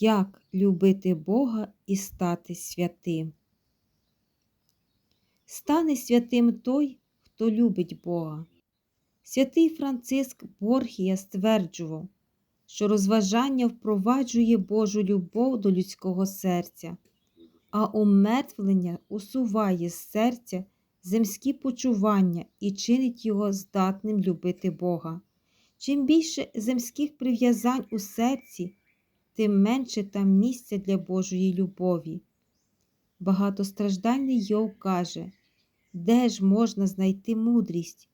як любити Бога і стати святим. Стане святим той, хто любить Бога. Святий Франциск Борхія стверджував, що розважання впроваджує Божу любов до людського серця, а умертвлення усуває з серця земські почування і чинить його здатним любити Бога. Чим більше земських прив'язань у серці, тим менше там місця для Божої любові. Багатостраждальний Йов каже, де ж можна знайти мудрість?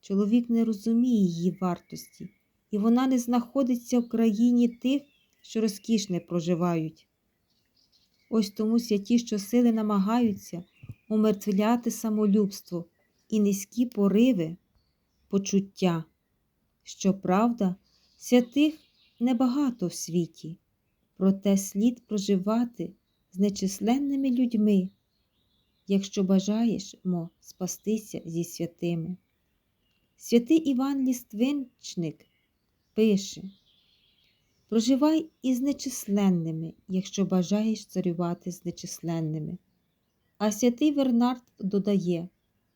Чоловік не розуміє її вартості, і вона не знаходиться в країні тих, що розкішне проживають. Ось тому святі щосили намагаються умертвляти самолюбство і низькі пориви почуття. Щоправда, святих небагато в світі, проте слід проживати з нечисленними людьми, якщо бажаєш мо спастися зі святими. Святий Іван Ліствинчник пише Проживай із нечисленними, якщо бажаєш царювати з нечисленними. А святий Вернард додає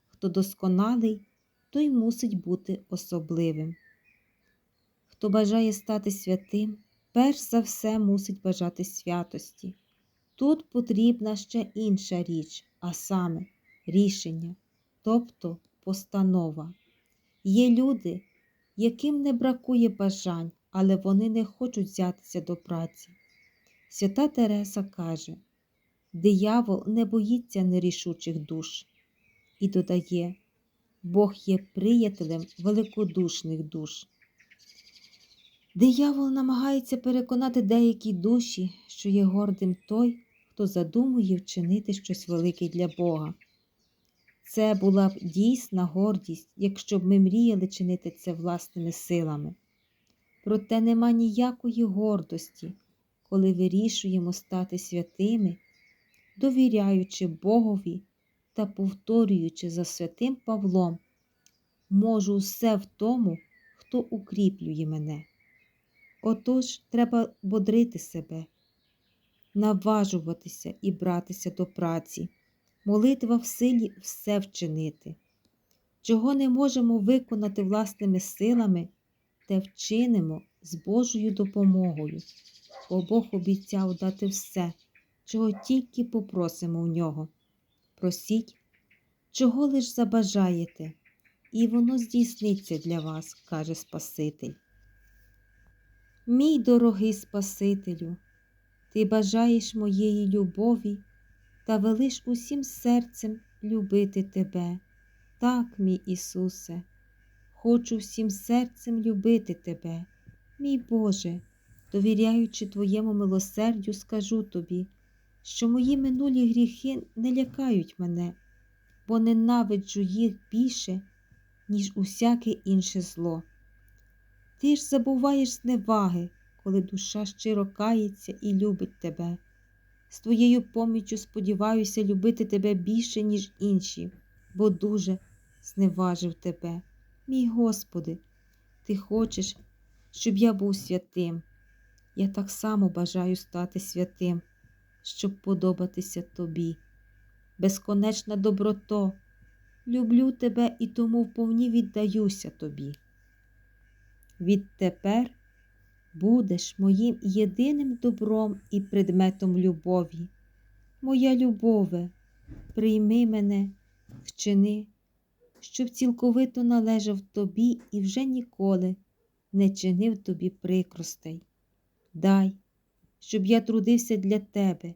хто досконалий, той мусить бути особливим. Хто бажає стати святим, перш за все мусить бажати святості. Тут потрібна ще інша річ, а саме рішення, тобто постанова. Є люди, яким не бракує бажань, але вони не хочуть взятися до праці. Свята Тереса каже, диявол не боїться нерішучих душ і додає, Бог є приятелем великодушних душ. Диявол намагається переконати деякі душі, що є гордим той, хто задумує вчинити щось велике для Бога. Це була б дійсна гордість, якщо б ми мріяли чинити це власними силами. Проте нема ніякої гордості, коли вирішуємо стати святими, довіряючи Богові та повторюючи за святим Павлом, можу все в тому, хто укріплює мене. Отож треба бодрити себе, наважуватися і братися до праці, молитва в силі все вчинити. Чого не можемо виконати власними силами, те вчинимо з Божою допомогою, бо Бог обіцяв дати все, чого тільки попросимо у нього. Просіть, чого лиш забажаєте, і воно здійсниться для вас, каже Спаситель. Мій дорогий Спасителю, ти бажаєш моєї любові та велиш усім серцем любити тебе. Так, мій Ісусе, хочу всім серцем любити Тебе, мій Боже, довіряючи Твоєму милосердю, скажу Тобі, що мої минулі гріхи не лякають мене, бо ненавиджу їх більше, ніж усяке інше зло. Ти ж забуваєш зневаги, коли душа щиро кається і любить тебе. З твоєю поміччю сподіваюся любити тебе більше, ніж інші, бо дуже зневажив тебе. Мій Господи, Ти хочеш, щоб я був святим. Я так само бажаю стати святим, щоб подобатися тобі. Безконечна доброто, люблю тебе і тому вповні віддаюся тобі. Відтепер будеш моїм єдиним добром і предметом любові. Моя любове, прийми мене, вчини, щоб цілковито належав тобі і вже ніколи не чинив тобі прикростей. Дай, щоб я трудився для тебе,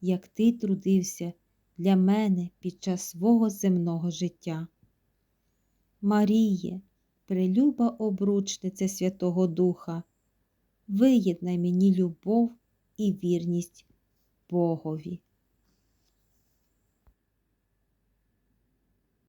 як ти трудився для мене під час свого земного життя. Маріє, прилюба обручниця Святого Духа, виєднай мені любов і вірність Богові.